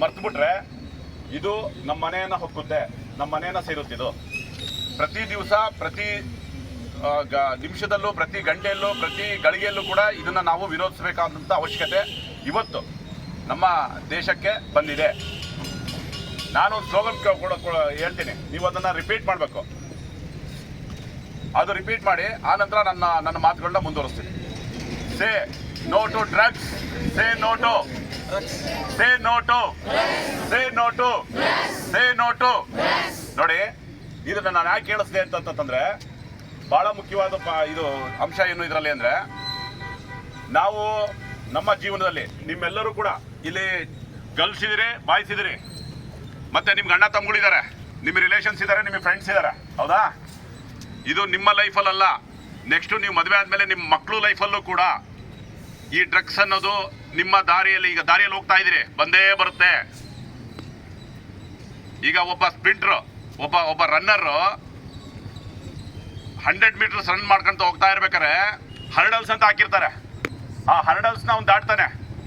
ಮರ್ತ್ಬಿಟ್ರೆ ಇದು ನಮ್ಮ ಮನೆಯನ್ನ ಹೊಕ್ಕುತ್ತೆ, ನಮ್ಮ ಮನೆಯನ್ನ ಸೇರುತ್ತಿದ್ದು ಪ್ರತಿ ದಿವಸ, ಪ್ರತಿ ನಿಮಿಷದಲ್ಲೂ, ಪ್ರತಿ ಗಂಟೆಯಲ್ಲೂ, ಪ್ರತಿ ಗಳಿಗೆಯಲ್ಲೂ ಕೂಡ ಇದನ್ನ ನಾವು ವಿರೋಧಿಸಬೇಕಾದಂತ ಅವಶ್ಯಕತೆ ಇವತ್ತು ನಮ್ಮ ದೇಶಕ್ಕೆ ಬಂದಿದೆ. ನಾನು ಸ್ಲೋಗನ್ ಹೇಳ್ತೀನಿ. ನೀವು ಅದನ್ನ ರಿಪೀಟ್ ಮಾಡಬೇಕು. ಅದು ರಿಪೀಟ್ ಮಾಡಿ ಆ ನಂತರ ನನ್ನ ನನ್ನ ಮಾತುಗಳನ್ನ ಮುಂದುವರಿಸ್ತೀನಿ. Say no to drugs say no to say no to say no to say no to ನೋಡಿ, ಇದನ್ನ ನಾನು ಯಾಕೆ ಕೇಳಿಸ್ದೆ ಅಂತಂತಂದ್ರೆ, ಬಹಳ ಮುಖ್ಯವಾದ ಇದು ಅಂಶ ಏನು ಇದರಲ್ಲಿ ಅಂದ್ರೆ, ನಾವು ನಮ್ಮ ಜೀವನದಲ್ಲಿ ನಿಮ್ಮೆಲ್ಲರೂ ಕೂಡ ಇಲ್ಲಿ ಗಲ್ಸಿದಿರಿ ಇದ್ದೀರಿ ಬಾಯ್ಸ್ ಇದ್ದೀರಿ ಮತ್ತೆ ನಿಮ್ಗೆ ಅಣ್ಣ ತಮ್ಮಗಳಿದ್ದಾರೆ, ನಿಮ್ಮ ರಿಲೇಷನ್ಸ್ ಇದ್ದಾರೆ, ನಿಮ್ಮ ಫ್ರೆಂಡ್ಸ್ ಇದ್ದಾರೆ, ಹೌದಾ? ಇದು ನಿಮ್ಮ ಲೈಫಲ್ಲಲ್ಲ ನೆಕ್ಸ್ಟ್ ನೀವು ಮದುವೆ ಆದಮೇಲೆ ನಿಮ್ಮ ಮಕ್ಕಳು ಲೈಫಲ್ಲೂ ಕೂಡ ಈ ಡ್ರಗ್ಸ್ ಅನ್ನೋದು ನಿಮ್ಮ ದಾರಿಯಲ್ಲಿ ಈಗ ದಾರಿಯಲ್ಲಿ ಹೋಗ್ತಾ ಇದ್ದೀರಿ. ಬಂದೇ ಬರುತ್ತೆ. ಈಗ ಒಬ್ಬ ಸ್ಪ್ರಿಂಟ್ರು, ಒಬ್ಬ ಒಬ್ಬ ರನ್ನರು ಹಂಡ್ರೆಡ್ ಮೀಟರ್ಸ್ ರನ್ ಮಾಡ್ಕೊಂತ ಹೋಗ್ತಾ ಇರ್ಬೇಕಾರೆ ಹರ್ಡಲ್ಸ್ ಅಂತ ಹಾಕಿರ್ತಾರೆ. ಆ ಹರ್ಡಲ್ಸ್ನ ಅವ್ನು ದಾಟ್ತಾನೆ.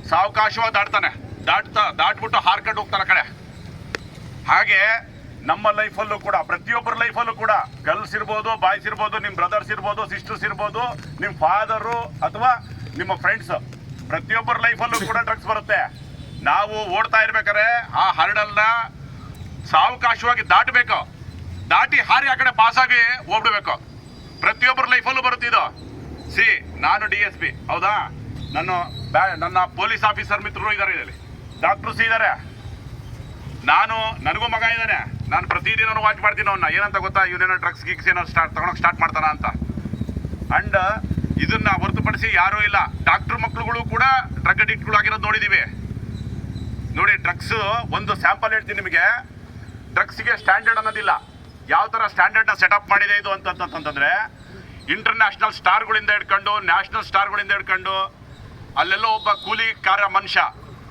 ಸಾವಕಾಶವಾಗಿ ದಾಟ್ತಾನೆ. ದಾಟ್ತಾ, ದಾಟ್ಬಿಟ್ಟು ಹಾರ್ಕೊಂಡು ಹೋಗ್ತಾನೆ ಕಡೆ. ಹಾಗೆ ನಮ್ಮ ಲೈಫಲ್ಲೂ ಕೂಡ, ಪ್ರತಿಯೊಬ್ಬರ ಲೈಫಲ್ಲೂ ಕೂಡ ಗರ್ಲ್ಸ್ ಇರ್ಬೋದು, ಬಾಯ್ಸ್ ಇರ್ಬೋದು ನಿಮ್ಮ ಬ್ರದರ್ಸ್ ಇರ್ಬೋದು, ಸಿಸ್ಟರ್ಸ್ ಇರ್ಬೋದು ನಿಮ್ಮ ಫಾದರು ಅಥವಾ ನಿಮ್ಮ ಫ್ರೆಂಡ್ಸ್ ಪ್ರತಿಯೊಬ್ಬರ ಲೈಫಲ್ಲೂ ಕೂಡ ಡ್ರಗ್ಸ್ ಬರುತ್ತೆ. ನಾವು ಓಡ್ತಾ ಇರ್ಬೇಕಾದ್ರೆ ಆ ಹರಡಲ್ನ ಸಾವಕಾಶವಾಗಿ ದಾಟಬೇಕು. ದಾಟಿ ಹಾರಿ ಆ ಕಡೆ ಪಾಸ್ ಆಗಿ ಹೋಗ್ಬಿಡ್ಬೇಕು ಪ್ರತಿಯೊಬ್ಬರ ಲೈಫಲ್ಲೂ ಬರುತ್ತೆ ಇದು. ಸಿ, ನಾನು ಡಿ ಎಸ್ ಪಿ ಹೌದಾ? ನನ್ನ ನನ್ನ ಪೊಲೀಸ್ ಆಫೀಸರ್ ಮಿತ್ರರು ಇದ್ದಾರೆ ಇದರಲ್ಲಿ. ಡಾಕ್ಟರ್ಸ್ ಇದ್ದಾರೆ ನಾನು, ನನಗೂ ಮಗ ಇದ್ದಾನೆ. ನಾನು ಪ್ರತಿದಿನ ವಾಚ್ ಮಾಡ್ತೀನಿ ಅವನ್ನ ಏನಂತ ಗೊತ್ತಾ? ಇವನೇನೋ ಡ್ರಗ್ಸ್ ಗಿಗ್ಸ್ ಏನೋ ಸ್ಟಾರ್ಟ್ ತಗೊಳಕ್ ಸ್ಟಾರ್ಟ್ ಮಾಡ್ತಾನ ಅಂತ. ಅಂಡ್ ಇದನ್ನ ಹೊರತುಪಡಿಸಿ ಯಾರೂ ಇಲ್ಲ. ಡಾಕ್ಟರ್ ಮಕ್ಕಳುಗಳು ಕೂಡ ಡ್ರಗ್ ಅಡಿಕ್ಟ್ಗಳು ಆಗಿರೋದು ನೋಡಿದೀವಿ. ನೋಡಿ ಡ್ರಗ್ಸ್ ಒಂದು ಸ್ಯಾಂಪಲ್ ಹೇಳ್ತೀನಿ ನಿಮಗೆ. ಡ್ರಗ್ಸ್ಗೆ ಸ್ಟ್ಯಾಂಡರ್ಡ್ ಅನ್ನೋದಿಲ್ಲ. ಯಾವ ಥರ ಸ್ಟ್ಯಾಂಡರ್ಡ್ನ ಸೆಟಪ್ ಮಾಡಿದೆ ಇದು ಅಂತಂತಂತಂದ್ರೆ ಇಂಟರ್ನ್ಯಾಷನಲ್ ಸ್ಟಾರ್ಗಳಿಂದ ಹಿಡ್ಕೊಂಡು ನ್ಯಾಷನಲ್ ಸ್ಟಾರ್ಗಳಿಂದ ಹಿಡ್ಕೊಂಡು, ಅಲ್ಲೆಲ್ಲೋ ಒಬ್ಬ ಕೂಲಿಕಾರ ಮನುಷ್ಯ,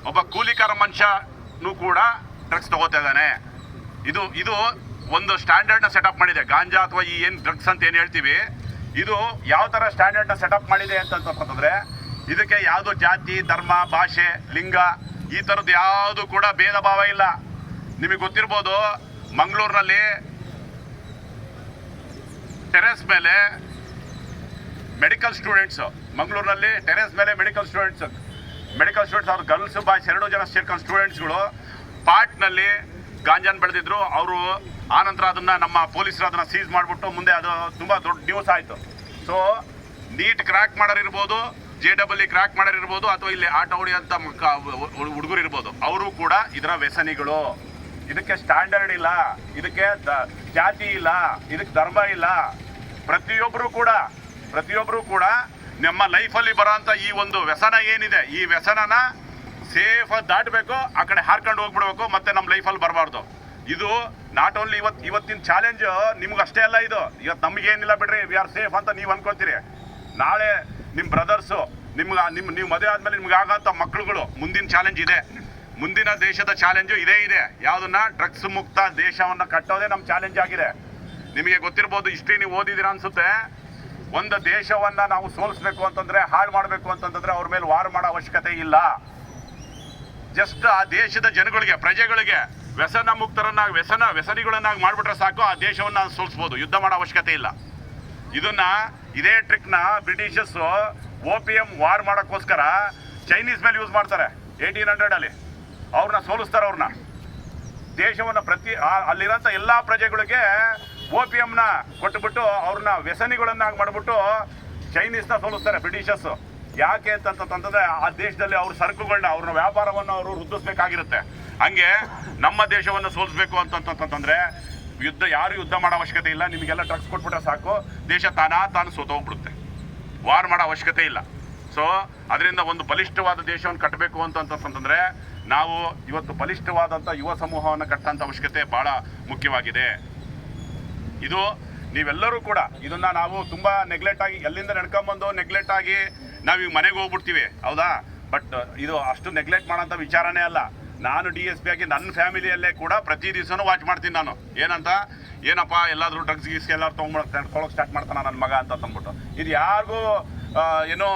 ಒಬ್ಬ ಕೂಲಿಕಾರ ಮನುಷ್ಯನೂ ಕೂಡ ಡ್ರಗ್ಸ್ ತಗೋತಾ ಇದ್ದಾನೆ. ಇದು ಇದು ಒಂದು ಸ್ಟ್ಯಾಂಡರ್ಡ್ನ ಸೆಟಪ್ ಮಾಡಿದೆ. ಗಾಂಜಾ ಅಥವಾ ಈ ಏನು ಡ್ರಗ್ಸ್ ಅಂತ ಏನು ಹೇಳ್ತೀವಿ? ಇದು ಯಾವ ಥರ ಸ್ಟ್ಯಾಂಡರ್ಡ್ನ ಸೆಟಪ್ ಮಾಡಿದೆ ಅಂತಂತಂದ್ರೆ ಇದಕ್ಕೆ ಯಾವುದು ಜಾತಿ, ಧರ್ಮ, ಭಾಷೆ, ಲಿಂಗ, ಈ ಥರದ್ದು ಯಾವುದು ಕೂಡ ಭೇದ ಭಾವ ಇಲ್ಲ. ನಿಮಗೆ ಗೊತ್ತಿರ್ಬೋದು, ಮಂಗಳೂರಿನಲ್ಲಿ ಟೆರೆಸ್ ಮೇಲೆ ಮೆಡಿಕಲ್ ಸ್ಟೂಡೆಂಟ್ಸ್ ಮಂಗಳೂರಿನಲ್ಲಿ ಟೆರೆಸ್ ಮೇಲೆ ಮೆಡಿಕಲ್ ಸ್ಟೂಡೆಂಟ್ಸ್ ಮೆಡಿಕಲ್ ಸ್ಟೂಡೆಂಟ್ಸ್ ಅವ್ರು ಗರ್ಲ್ಸ್ ಬಾಯ್ಸ್ ಎರಡು ಜನ ಸೇರ್ಕೊಂಡು ಸ್ಟೂಡೆಂಟ್ಸ್ಗಳು ಪಾಟ್ನಲ್ಲಿ ಗಾಂಜಾನ್ ಬೆಳೆದಿದ್ರು. ಅವರು ಆನಂತರ ಅದನ್ನ ನಮ್ಮ ಪೊಲೀಸರು ಅದನ್ನ ಸೀಸ್ ಮಾಡಿಬಿಟ್ಟು ಮುಂದೆ ಅದು ತುಂಬ ದೊಡ್ಡ ನ್ಯೂಸ್ ಆಯಿತು. ಸೊ ನೀಟ್ ಕ್ರ್ಯಾಕ್ ಮಾಡೋರಿರ್ಬೋದು ಜೆ ಡಬಲ್ ಇ ಕ್ರ್ಯಾಕ್ ಮಾಡೋರಿರ್ಬೋದು ಅಥವಾ ಇಲ್ಲಿ ಆಟ ಹೊಡೆಯೋಂಥ ಮಕ್ಕ ಹುಡುಗರು ಇರ್ಬೋದು. ಅವರು ಕೂಡ ಇದರ ವ್ಯಸನಿಗಳು. ಇದಕ್ಕೆ ಸ್ಟ್ಯಾಂಡರ್ಡ್ ಇಲ್ಲ. ಇದಕ್ಕೆ ಜಾತಿ ಇಲ್ಲ. ಇದಕ್ಕೆ ಧರ್ಮ ಇಲ್ಲ. ಪ್ರತಿಯೊಬ್ಬರು ಕೂಡ ಪ್ರತಿಯೊಬ್ಬರು ಕೂಡ ನಮ್ಮ ಲೈಫಲ್ಲಿ ಬರೋಂಥ ಈ ಒಂದು ವ್ಯಸನ ಏನಿದೆ, ಈ ವ್ಯಸನನ ಸೇಫಾಗಿ ದಾಟಬೇಕು, ಆ ಕಡೆ ಹಾರ್ಕೊಂಡು ಹೋಗ್ಬಿಡ್ಬೇಕು, ಮತ್ತೆ ನಮ್ಮ ಲೈಫಲ್ಲಿ ಬರಬಾರ್ದು. ಇದು ನಾಟ್ ಓನ್ಲಿ ಇವತ್ತು ಇವತ್ತಿನ ಚಾಲೆಂಜ್ ನಿಮ್ಗೆ ಅಷ್ಟೇ ಅಲ್ಲ ಇದು. ಇವತ್ತು ನಮಗೇನಿಲ್ಲ ಬಿಡ್ರಿ ವಿ ಆರ್ ಸೇಫ್ ಅಂತ ನೀವು ಅನ್ಕೊಂತೀರಿ ನಾಳೆ ನಿಮ್ಮ ಬ್ರದರ್ಸು ನಿಮ್ಗೆ ನಿಮ್ಮ ನೀವು ಮದುವೆ ಆದ್ಮೇಲೆ ನಿಮ್ಗೆ ಆಗಂತ ಮಕ್ಕಳುಗಳು ಮುಂದಿನ ಚಾಲೆಂಜ್ ಇದೆ. ಮುಂದಿನ ದೇಶದ ಚಾಲೆಂಜು ಇದೇ ಇದೆ. ಯಾವುದನ್ನ? ಡ್ರಗ್ಸ್ ಮುಕ್ತ ದೇಶವನ್ನ ಕಟ್ಟೋದೇ ನಮ್ಮ ಚಾಲೆಂಜ್ ಆಗಿದೆ. ನಿಮಗೆ ಗೊತ್ತಿರ್ಬೋದು ಇಷ್ಟೇ ನೀವು ಓದಿದ್ದೀರಾ ಅನ್ಸುತ್ತೆ. ಒಂದು ದೇಶವನ್ನ ನಾವು ಸೋಲಿಸ್ಬೇಕು ಅಂತಂದ್ರೆ, ಹಾಳು ಮಾಡಬೇಕು ಅಂತಂದ್ರೆ ಅವ್ರ ಮೇಲೆ ವಾರ್ ಮಾಡೋ ಅವಶ್ಯಕತೆ ಇಲ್ಲ. ಜಸ್ಟ್ ಆ ದೇಶದ ಜನಗಳಿಗೆ, ಪ್ರಜೆಗಳಿಗೆ ವ್ಯಸನ ಮುಕ್ತರನ್ನಾಗಿ ವ್ಯಸನ ವ್ಯಸನಿಗಳನ್ನಾಗಿ ಮಾಡಿಬಿಟ್ರೆ ಸಾಕು, ಆ ದೇಶವನ್ನು ಸೋಲಿಸ್ಬೋದು. ಯುದ್ಧ ಮಾಡೋ ಅವಶ್ಯಕತೆ ಇಲ್ಲ. ಇದನ್ನ ಇದೇ ಟ್ರಿಕ್ನ Britishers opium war ಮಾಡೋಕ್ಕೋಸ್ಕರ ಚೈನೀಸ್ ಮೇಲೆ ಯೂಸ್ ಮಾಡ್ತಾರೆ ಏಯ್ಟೀನ್ ಹಂಡ್ರೆಡಲ್ಲಿ ಅವ್ರನ್ನ ಸೋಲಿಸ್ತಾರೆ ಅವ್ರನ್ನ. ದೇಶವನ್ನು ಪ್ರತಿ ಅಲ್ಲಿರೋಂಥ ಎಲ್ಲ ಪ್ರಜೆಗಳಿಗೆ ಓ ಪಿ ಎಮ್ನ ಕೊಟ್ಟುಬಿಟ್ಟು ಅವ್ರನ್ನ ವ್ಯಸನಿಗಳನ್ನಾಗಿ ಮಾಡಿಬಿಟ್ಟು ಚೈನೀಸ್ನ ಸೋಲಿಸ್ತಾರೆ ಬ್ರಿಟಿಷಸ್ಸು ಯಾಕೆ ಅಂತಂತಂದ್ರೆ ಆ ದೇಶದಲ್ಲಿ ಅವ್ರ ಸರಕುಗಳನ್ನ, ಅವ್ರನ್ನ ವ್ಯಾಪಾರವನ್ನು ಅವರು ವೃದ್ಧಿಸ್ಬೇಕಾಗಿರುತ್ತೆ. ಹಂಗೆ ನಮ್ಮ ದೇಶವನ್ನು ಸೋಲಿಸ್ಬೇಕು ಅಂತಂತಂತಂದ್ರೆ ಯುದ್ಧ ಯಾರು ಯುದ್ಧ ಮಾಡೋ ಅವಶ್ಯಕತೆ ಇಲ್ಲ, ನಿಮಗೆಲ್ಲ ಡ್ರಗ್ಸ್ ಕೊಟ್ಬಿಟ್ರೆ ಸಾಕು. ದೇಶ ತಾನಾ ತಾನು ಸೋತೋಗ್ಬಿಡುತ್ತೆ ವಾರ್ ಮಾಡೋ ಅವಶ್ಯಕತೆ ಇಲ್ಲ. ಸೊ ಅದರಿಂದ ಒಂದು ಬಲಿಷ್ಠವಾದ ದೇಶವನ್ನು ಕಟ್ಟಬೇಕು ಅಂತಂತಂತಂದ್ರೆ ನಾವು ಇವತ್ತು ಬಲಿಷ್ಠವಾದಂಥ ಯುವ ಸಮೂಹವನ್ನು ಕಟ್ಟಂತ ಅವಶ್ಯಕತೆ ಬಹಳ ಮುಖ್ಯವಾಗಿದೆ. ಇದು ನೀವೆಲ್ಲರೂ ಕೂಡ ಇದನ್ನ ನಾವು ತುಂಬ ನೆಗ್ಲೆಕ್ಟ್ ಆಗಿ ಎಲ್ಲಿಂದ ನಡ್ಕೊಂಬಂದು ನೆಗ್ಲೆಕ್ಟ್ ಆಗಿ ನಾವೀಗ ಮನೆಗೆ ಹೋಗ್ಬಿಡ್ತೀವಿ, ಹೌದಾ? ಬಟ್ ಇದು ಅಷ್ಟು ನೆಗ್ಲೆಕ್ಟ್ ಮಾಡೋಂಥ ವಿಚಾರನೇ ಅಲ್ಲ. ನಾನು ಡಿ ಎಸ್ ಪಿ ಆಗಿ ನನ್ನ ಫ್ಯಾಮಿಲಿಯಲ್ಲೇ ಕೂಡ ಪ್ರತಿ ದಿವಸನೂ ವಾಚ್ ಮಾಡ್ತೀನಿ ನಾನು. ಏನಂತ? ಏನಪ್ಪ, ಎಲ್ಲಾದರೂ ಡ್ರಗ್ಸ್ ಗೀಸ್ ಎಲ್ಲರೂ ತೊಗೊಂಡ್ಬಿಡೋ ತಗೊಳಕ್ ಸ್ಟಾರ್ಟ್ ಮಾಡ್ತಾನೆ ನನ್ನ ಮಗ ಅಂತ ಅಂದ್ಬಿಟ್ಟು ಇದು ಯಾರಿಗೂ ಏನೋ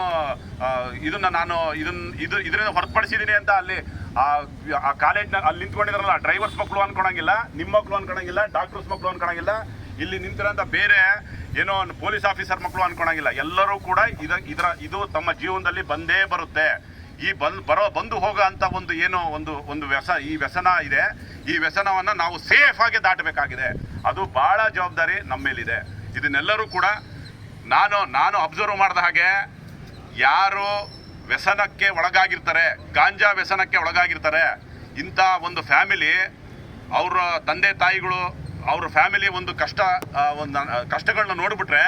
ಇದನ್ನ ನಾನು ಇದನ್ನ ಇದು ಇದರಿಂದ ಹೊರತುಪಡಿಸಿದ್ದೀನಿ ಅಂತ ಅಲ್ಲಿ, ಆ ಕಾಲೇಜ್ನ ಅಲ್ಲಿ ನಿಂತ್ಕೊಂಡಿದ್ರಲ್ಲ ಡ್ರೈವರ್ಸ್ ಮಕ್ಕಳು ಅನ್ಕೊಳಂಗಿಲ್ಲ ನಿಮ್ಮ ಮಕ್ಕಳು ಅನ್ಕೊಳಂಗಿಲ್ಲ ಡಾಕ್ಟರ್ಸ್ ಮಕ್ಕಳು ಅನ್ಕೊಳಂಗಿಲ್ಲ, ಇಲ್ಲಿ ನಿಂತಿರೋಂಥ ಬೇರೆ, ಏನೋ ಪೊಲೀಸ್ ಆಫೀಸರ್ ಮಕ್ಕಳು ಅನ್ಕೊಳಂಗಿಲ್ಲ. ಎಲ್ಲರೂ ಕೂಡ ಇದ ಇದರ ಇದು ತಮ್ಮ ಜೀವನದಲ್ಲಿ ಬಂದೇ ಬರುತ್ತೆ. ಈ ಬಂದು ಬರೋ ಬಂದು ಹೋಗೋ ಅಂತ ಒಂದು ಏನೋ ಒಂದು ಒಂದು ವ್ಯಸ, ಈ ವ್ಯಸನ ಇದೆ. ಈ ವ್ಯಸನವನ್ನ ನಾವು ಸೇಫ್ ಆಗಿ ದಾಟಬೇಕಾಗಿದೆ. ಅದು ಬಹಳ ಜವಾಬ್ದಾರಿ ನಮ್ಮ ಮೇಲಿದೆ. ಇದನ್ನೆಲ್ಲರೂ ಕೂಡ ನಾನು ನಾನು ಅಬ್ಸರ್ವ್ ಮಾಡಿದ ಹಾಗೆ ಯಾರು ವ್ಯಸನಕ್ಕೆ ಒಳಗಾಗಿರ್ತಾರೆ, ಗಾಂಜಾ ವ್ಯಸನಕ್ಕೆ ಒಳಗಾಗಿರ್ತಾರೆ, ಇಂಥ ಒಂದು ಫ್ಯಾಮಿಲಿ ಅವರ ತಂದೆ ತಾಯಿಗಳು, ಅವ್ರ ಫ್ಯಾಮಿಲಿ ಒಂದು ಕಷ್ಟ ಒಂದು ಕಷ್ಟಗಳನ್ನ ನೋಡಿಬಿಟ್ರೆ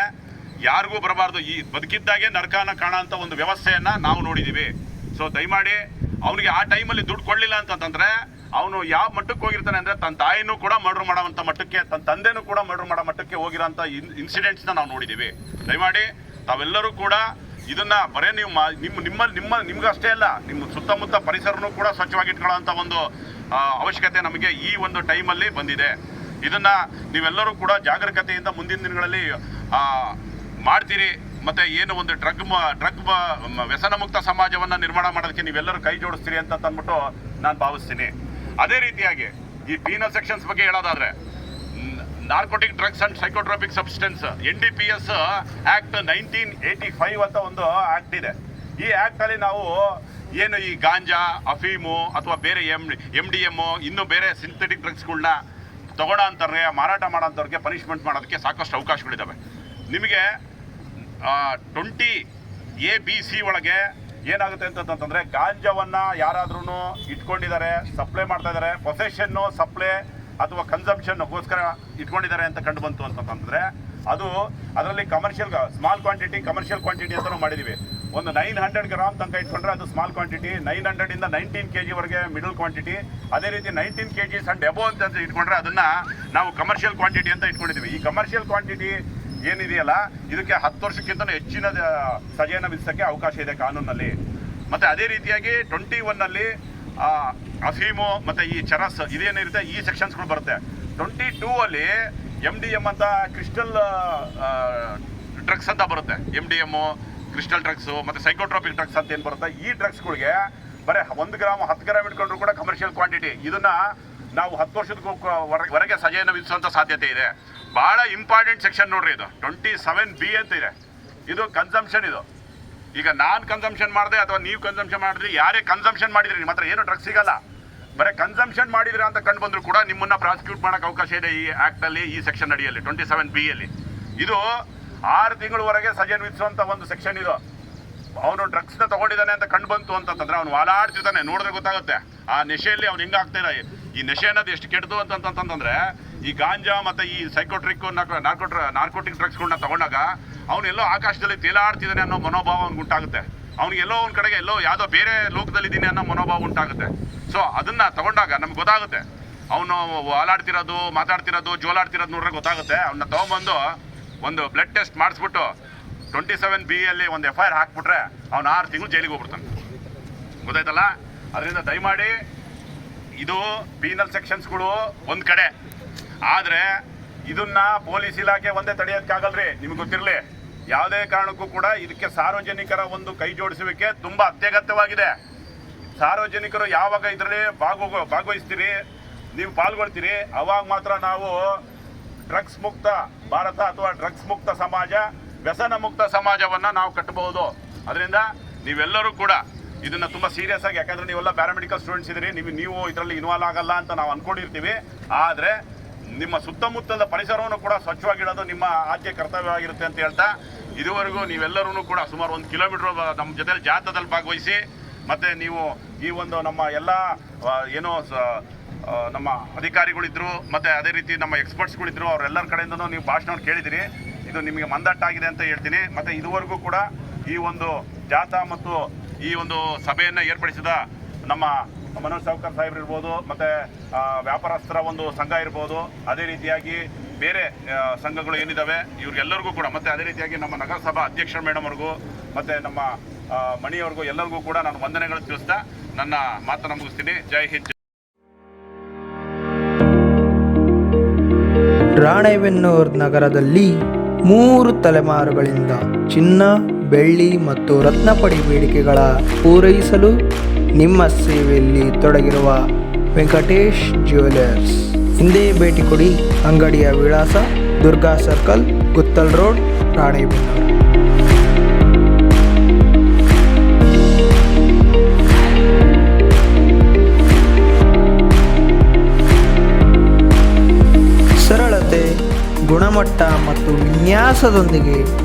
ಯಾರಿಗೂ ಬರಬಾರ್ದು. ಈ ಬದುಕಿದ್ದಾಗೆ ನರಕಾನ ಕಾಣೋ ಅಂತ ಒಂದು ವ್ಯವಸ್ಥೆಯನ್ನ ನಾವು ನೋಡಿದ್ದೀವಿ ಸೊ ದಯಮಾಡಿ ಅವನಿಗೆ ಆ ಟೈಮಲ್ಲಿ ದುಡ್ಡು ಕೊಡಲಿಲ್ಲ ಅಂತಂದ್ರೆ ಅವನು ಯಾವ ಮಟ್ಟಕ್ಕೆ ಹೋಗಿರ್ತಾನೆ ಅಂದ್ರೆ ತನ್ನ ತಾಯಿನೂ ಕೂಡ ಮರ್ಡರ್ ಮಾಡೋವಂಥ ಮಟ್ಟಕ್ಕೆ, ತನ್ನ ತಂದೆನೂ ಕೂಡ ಮರ್ಡರ್ ಮಾಡೋ ಮಟ್ಟಕ್ಕೆ ಹೋಗಿರೋಂಥ ಇನ್ಸಿಡೆಂಟ್ಸ್ನ ನಾವು ನೋಡಿದ್ದೀವಿ ದಯಮಾಡಿ ತಾವೆಲ್ಲರೂ ಕೂಡ ಇದನ್ನ ಬರೇ ನೀವು ನಿಮ್ಮ ನಿಮ್ಮ ನಿಮ್ಮ, ನಿಮ್ಗಷ್ಟೇ ಅಲ್ಲ, ನಿಮ್ಮ ಸುತ್ತಮುತ್ತ ಪರಿಸರನೂ ಕೂಡ ಸ್ವಚ್ಛವಾಗಿ ಇಟ್ಕೊಳ್ಳೋಂಥ ಒಂದು ಅವಶ್ಯಕತೆ ನಮಗೆ ಈ ಒಂದು ಟೈಮಲ್ಲಿ ಬಂದಿದೆ. ಇದನ್ನ ನೀವೆಲ್ಲರೂ ಕೂಡ ಜಾಗರೂಕತೆಯಿಂದ ಮುಂದಿನ ದಿನಗಳಲ್ಲಿ ಮಾಡ್ತೀರಿ. ಮತ್ತೆ ಏನು ಒಂದು ಡ್ರಗ್ ಡ್ರಗ್ ವ್ಯಸನ ಮುಕ್ತ ಸಮಾಜವನ್ನ ನಿರ್ಮಾಣ ಮಾಡೋದಕ್ಕೆ ನೀವೆಲ್ಲರೂ ಕೈ ಜೋಡಿಸ್ತೀರಿ ಅಂತ ಅಂದ್ಬಿಟ್ಟು ನಾನು ಭಾವಿಸ್ತೀನಿ. ಅದೇ ರೀತಿಯಾಗಿ ಈ ಪೀನಲ್ ಸೆಕ್ಷನ್ಸ್ ಬಗ್ಗೆ ಹೇಳೋದಾದ್ರೆ narcotic drugs and psychotropic substance N D P S act nineteen eighty five ಅಂತ ಒಂದು ಆಕ್ಟ್ ಇದೆ. ಈ ಆಕ್ಟ್ ಅಲ್ಲಿ ನಾವು ಏನು ಈ ಗಾಂಜಾ ಅಫೀಮು ಅಥವಾ ಬೇರೆ ಎಂ ಎಂ ಡಿ ಎಮ್ಮು ಇನ್ನೂ ಬೇರೆ ಸಿಂಥೆಟಿಕ್ ಡ್ರಗ್ಸ್ಗಳನ್ನ ತಗೊಳ್ಳೋ ಅಂತಾರೆ ಮಾರಾಟ ಮಾಡೋಂಥವ್ರಿಗೆ ಪನಿಷ್ಮೆಂಟ್ ಮಾಡೋದಕ್ಕೆ ಸಾಕಷ್ಟು ಅವಕಾಶಗಳಿದ್ದಾವೆ ನಿಮಗೆ ಟ್ವೆಂಟಿ ಎ, ಬಿ, ಸಿ ಒಳಗೆ ಏನಾಗುತ್ತೆ ಅಂತಂತಂದ್ರೆ ಗಾಂಜಾವನ್ನ ಯಾರಾದ್ರೂ ಇಟ್ಕೊಂಡಿದ್ದಾರೆ ಸಪ್ಲೈ ಮಾಡ್ತಾ ಇದ್ದಾರೆ ಪೊಸೆಷನ್ನು ಸಪ್ಲೈ ಅಥವಾ ಕನ್ಸಂಪ್ಷನ್ಗೋಸ್ಕರ ಇಟ್ಕೊಂಡಿದ್ದಾರೆ ಅಂತ ಕಂಡು ಬಂತು ಅಂತಂತಂದ್ರೆ ಅದು ಅದರಲ್ಲಿ commercial small quantity commercial quantity ಅಂತಲೂ ಮಾಡಿದೀವಿ. ಒಂದು ನೈನ್ ಹಂಡ್ರೆಡ್ ಗ್ರಾಮ್ ತನಕ ಇಟ್ಕೊಂಡ್ರೆ ಅದು ಸ್ಮಾಲ್ ಕ್ವಾಂಟಿಟಿ ನೈನ್ ಹಂಡ್ರೆಡ್ ಇಂದ ನೈನ್ಟೀನ್ ಕೆ ಜಿವರೆಗೆ ಮಿಡಲ್ ಕ್ವಾಂಟಿಟಿ ಅದೇ ರೀತಿ nineteen K Gs and above ಅಂತ ಇಟ್ಕೊಂಡ್ರೆ ಅದನ್ನ ನಾವು ಕಮರ್ಷಿಯಲ್ ಕ್ವಾಂಟಿಟಿ ಅಂತ ಇಟ್ಕೊಂಡಿದ್ದೀವಿ ಈ ಕಮರ್ಷಿಯಲ್ ಕ್ವಾಂಟಿಟಿ ಏನಿದೆಯಲ್ಲ, ಇದಕ್ಕೆ ಹತ್ತು ವರ್ಷಕ್ಕಿಂತ ಹೆಚ್ಚಿನ ಸಜೆಯನ್ನು ವಿಧಿಸೋಕ್ಕೆ ಅವಕಾಶ ಇದೆ ಕಾನೂನಲ್ಲಿ. ಮತ್ತೆ ಅದೇ ರೀತಿಯಾಗಿ ಟ್ವೆಂಟಿ ಒನ್ನಲ್ಲಿ ಅಫೀಮು ಮತ್ತೆ ಈ ಚರಸ್ ಇದೇನಿರುತ್ತೆ, ಈ ಸೆಕ್ಷನ್ಸ್ಗಳು ಬರುತ್ತೆ. ಟ್ವೆಂಟಿ ಟೂ ಅಲ್ಲಿ ಎಂ ಡಿ ಎಂ ಅಂತ ಕ್ರಿಸ್ಟಲ್ ಡ್ರಗ್ಸ್ ಅಂತ ಬರುತ್ತೆ. M D M crystal drugs ಮತ್ತೆ ಸೈಕೋಟ್ರಾಪಿಕ್ ಡ್ರಗ್ಸ್ ಅಂತ ಏನು ಬರುತ್ತೆ, ಈ ಡ್ರಗ್ಸ್ಗಳಿಗೆ ಬರೀ ಒಂದು ಗ್ರಾಮ್ ಹತ್ತು ಗ್ರಾಮ್ ಇಟ್ಕೊಂಡ್ರು ಕೂಡ ಕಮರ್ಷಿಯಲ್ ಕ್ವಾಂಟಿಟಿ ಇದನ್ನ ನಾವು ಹತ್ತು ವರ್ಷದ ವರೆಗೆ ಸಜೆಯನ್ನು ವಿಧಿಸುವಂಥ ಸಾಧ್ಯತೆ ಇದೆ. ಭಾಳ ಇಂಪಾರ್ಟೆಂಟ್ ಸೆಕ್ಷನ್ ನೋಡ್ರಿ ಇದು. ಟ್ವೆಂಟಿ ಸೆವೆನ್ ಬಿ ಅಂತ ಇದೆ. ಇದು ಕನ್ಸಂಪ್ಷನ್ ಇದು. ಈಗ ನಾನು ಕನ್ಸಂಪ್ಷನ್ ಮಾಡಿದೆ ಅಥವಾ ನೀವು ಕನ್ಸಂಪ್ಷನ್ ಮಾಡಿದ್ರಿ, ಯಾರೇ ಕನ್ಸಂಪ್ಷನ್ ಮಾಡಿದ್ರಿ, ನಿಮ್ಮ ಹತ್ರ ಏನು ಡ್ರಗ್ಸ್ ಸಿಗಲ್ಲ. ಬರೀ ಕನ್ಸಂಪ್ಷನ್ ಮಾಡಿದ್ರೆ ಅಂತ ಕಂಡು ಬಂದರೂ ಕೂಡ ನಿಮ್ಮನ್ನು ಪ್ರಾಸಿಕ್ಯೂಟ್ ಮಾಡೋಕ್ಕೆ ಅವಕಾಶ ಇದೆ ಈ ಆ್ಯಕ್ಟಲ್ಲಿ ಈ ಸೆಕ್ಷನ್ ಅಡಿಯಲ್ಲಿ ಟ್ವೆಂಟಿ ಸೆವೆನ್ ಬಿ ಅಲ್ಲಿ. ಇದು ಆರು ತಿಂಗಳವರೆಗೆ ಸಜೆನ್ ವಿಧಿಸುವಂಥ ಒಂದು ಸೆಕ್ಷನ್ ಇದು. ಅವನು ಡ್ರಗ್ಸ್ನ ತಗೊಂಡಿದ್ದಾನೆ ಅಂತ ಕಂಡು ಬಂತು ಅಂತಂದ್ರೆ ಅವನು ವಾಲಾಡ್ತಿರ್ತಾನೆ, ನೋಡಿದ್ರೆ ಗೊತ್ತಾಗುತ್ತೆ. ಆ ನೆಶೆಯಲ್ಲಿ ಅವ್ನು ಹೆಂಗ ಆಗ್ತಾ ಇಲ್ಲ ಈ ನೆಶೆ ಅನ್ನೋದು ಎಷ್ಟು ಕೆಟ್ಟದು ಅಂತಂತಂದ್ರೆ ಈ ಗಾಂಜಾ ಮತ್ತೆ ಈ ಸೈಕೋಟ್ರಿಕ್ ನಾರ್ಕೋಟ್ರ ನಾರ್ಕೋಟಿಕ್ ಡ್ರಗ್ಸ್ಗಳನ್ನ ತಗೊಂಡಾಗ ಅವನು ಎಲ್ಲೋ ಆಕಾಶದಲ್ಲಿ ತೇಲಾಡ್ತಿದ್ದಾನೆ ಅನ್ನೋ ಮನೋಭಾವ ಅವ್ನಿಗೆ ಉಂಟಾಗುತ್ತೆ. ಅವ್ನಿಗೆ ಎಲ್ಲೋ ಒಂದ್ ಕಡೆಗೆ ಎಲ್ಲೋ ಯಾವುದೋ ಬೇರೆ ಲೋಕದಲ್ಲಿ ಇದ್ದೀನಿ ಅನ್ನೋ ಮನೋಭಾವ ಉಂಟಾಗುತ್ತೆ. ಸೊ ಅದನ್ನ ತಗೊಂಡಾಗ ನಮ್ಗೆ ಗೊತ್ತಾಗುತ್ತೆ. ಅವನು ಓಲಾಡ್ತಿರೋದು ಮಾತಾಡ್ತಿರೋದು, ಜೋಲಾಡ್ತಿರೋದು ನೋಡ್ರೆ ಗೊತ್ತಾಗುತ್ತೆ. ಅವನ್ನ ತಗೊಂಬಂದು ಒಂದು ಬ್ಲಡ್ ಟೆಸ್ಟ್ ಮಾಡಿಸ್ಬಿಟ್ಟು ಟ್ವೆಂಟಿ ಸೆವೆನ್ ಬಿ ಅಲ್ಲಿ ಒಂದು ಎಫ್ ಐ ಆರ್ ಹಾಕ್ಬಿಟ್ರೆ ಅವ್ನು ಆರು ತಿಂಗಳು ಜೈಲಿಗೆ ಹೋಗ್ಬಿಡ್ತಾನೆ. ಗೊತ್ತಾಯ್ತಲ್ಲ? ಅದರಿಂದ ದಯಮಾಡಿ ಇದು ಪೀನಲ್ ಸೆಕ್ಷನ್ಸ್ಗಳು ಒಂದು ಕಡೆ. ಆದ್ರೆ ಇದನ್ನ ಪೊಲೀಸ್ ಇಲಾಖೆ ಒಂದೇ ತಡೆಯೋದಕ್ಕಾಗಲ್ರಿ, ನಿಮ್ಗೆ ಗೊತ್ತಿರಲಿ. ಯಾವುದೇ ಕಾರಣಕ್ಕೂ ಕೂಡ ಇದಕ್ಕೆ ಸಾರ್ವಜನಿಕರ ಒಂದು ಕೈ ಜೋಡಿಸುವಿಕೆ ತುಂಬಾ ಅತ್ಯಗತ್ಯವಾಗಿದೆ. ಸಾರ್ವಜನಿಕರು ಯಾವಾಗ ಇದರಲ್ಲಿ ಭಾಗವ ಭಾಗವಹಿಸ್ತೀರಿ, ನೀವು ಪಾಲ್ಗೊಳ್ತೀರಿ, ಅವಾಗ ಮಾತ್ರ ನಾವು ಡ್ರಗ್ಸ್ ಮುಕ್ತ ಭಾರತ ಅಥವಾ ಡ್ರಗ್ಸ್ ಮುಕ್ತ ಸಮಾಜ, ವ್ಯಸನ ಮುಕ್ತ ಸಮಾಜವನ್ನ ನಾವು ಕಟ್ಟಬಹುದು. ಅದರಿಂದ ನೀವೆಲ್ಲರೂ ಕೂಡ ಇದನ್ನ ತುಂಬಾ ಸೀರಿಯಸ್ ಆಗಿ, ಯಾಕಂದ್ರೆ ನೀವೆಲ್ಲ ಪ್ಯಾರಾಮೆಡಿಕಲ್ ಸ್ಟೂಡೆಂಟ್ಸ್ ಇದ್ರಿ ನೀವು ನೀವು ಇದರಲ್ಲಿ ಇನ್ವಾಲ್ವ್ ಆಗಲ್ಲ ಅಂತ ನಾವು ಅನ್ಕೊಂಡಿರ್ತೀವಿ. ಆದ್ರೆ ನಿಮ್ಮ ಸುತ್ತಮುತ್ತಲ ಪರಿಸರವನ್ನು ಕೂಡ ಸ್ವಚ್ಛವಾಗಿಡೋದು ನಿಮ್ಮ ಆದ್ಯ ಕರ್ತವ್ಯವಾಗಿರುತ್ತೆ ಅಂತ ಹೇಳ್ತಾ, ಇದುವರೆಗೂ ನೀವೆಲ್ಲರೂ ಕೂಡ ಸುಮಾರು ಒಂದು ಕಿಲೋಮೀಟರ್ ನಮ್ಮ ಜೊತೆಲಿ ಜಾಥಾದಲ್ಲಿ ಭಾಗವಹಿಸಿ, ಮತ್ತೆ ನೀವು ಈ ಒಂದು ನಮ್ಮ ಎಲ್ಲ ಏನು ನಮ್ಮ ಅಧಿಕಾರಿಗಳಿದ್ರು, ಮತ್ತೆ ಅದೇ ರೀತಿ ನಮ್ಮ ಎಕ್ಸ್ಪರ್ಟ್ಸ್ಗಳಿದ್ರು ಅವರೆಲ್ಲರ ಕಡೆಯಿಂದನೂ ನೀವು ಭಾಷಣವನ್ನು ಕೇಳಿದಿರಿ. ಇದು ನಿಮಗೆ ಮಂದಟ್ಟಾಗಿದೆ ಅಂತ ಹೇಳ್ತೀನಿ. ಮತ್ತೆ ಇದುವರೆಗೂ ಕೂಡ ಈ ಒಂದು ಜಾಥಾ ಮತ್ತು ಈ ಒಂದು ಸಭೆಯನ್ನು ಏರ್ಪಡಿಸಿದ ನಮ್ಮ ಮನೋಜ್ ಸಾವ್ಕರ್ ಸಾಹೇಬ್ರು ಇರ್ಬೋದು, ಮತ್ತೆ ವ್ಯಾಪಾರಸ್ಥರ ಒಂದು ಸಂಘ ಇರ್ಬೋದು, ಅದೇ ರೀತಿಯಾಗಿ ಬೇರೆ ಸಂಘಗಳು ಏನಿದಾವೆ, ಇವ್ರಿಗೆಲ್ಲರಿಗೂ ಕೂಡ, ಮತ್ತೆ ಅದೇ ರೀತಿಯಾಗಿ ನಮ್ಮ ನಗರಸಭಾ ಅಧ್ಯಕ್ಷ ಮೇಡಮ್ ಅವ್ರಿಗೂ, ಮತ್ತೆ ನಮ್ಮ ಮಣಿಯವ್ರಿಗೂ ಎಲ್ಲರಿಗೂ ಕೂಡ ನಾನು ವಂದನೆಗಳು ತಿಳಿಸ್ತಾ, ನನ್ನ ಮಾತನ್ನು ಮುಗಿಸ್ತೀನಿ. ಜೈ ಹಿಂದ್ ರಾಣೆಬೆನ್ನೂರು ನಗರದಲ್ಲಿ ಮೂರು ತಲೆಮಾರುಗಳಿಂದ ಚಿನ್ನ ಬೆಳ್ಳಿ ಮತ್ತು ರತ್ನಪಡಿ ಬೇಡಿಕೆಗಳ ಪೂರೈಸಲು ನಿಮ್ಮ ಸೇವೆಯಲ್ಲಿ ತೊಡಗಿರುವ ವೆಂಕಟೇಶ್ ಜ್ಯುವೆಲರ್ಸ್. ಹಿಂದೆ ಭೇಟಿ ಕೊಡಿ ಅಂಗಡಿಯ ವಿಳಾಸ ದುರ್ಗಾ ಸರ್ಕಲ್, ಗುತ್ತಲ್ ರೋಡ್, ರಾಣೆಬೆನ್ನೂರು. ಸರಳತೆ, ಗುಣಮಟ್ಟ ಮತ್ತು ವಿನ್ಯಾಸದೊಂದಿಗೆ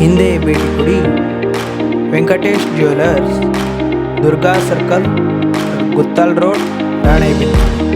ಹಿಂದೆ ಭೇಟಿ ಕೊಡಿ. Venkatesh jewellers Durga circle Guttal road Ranebennur.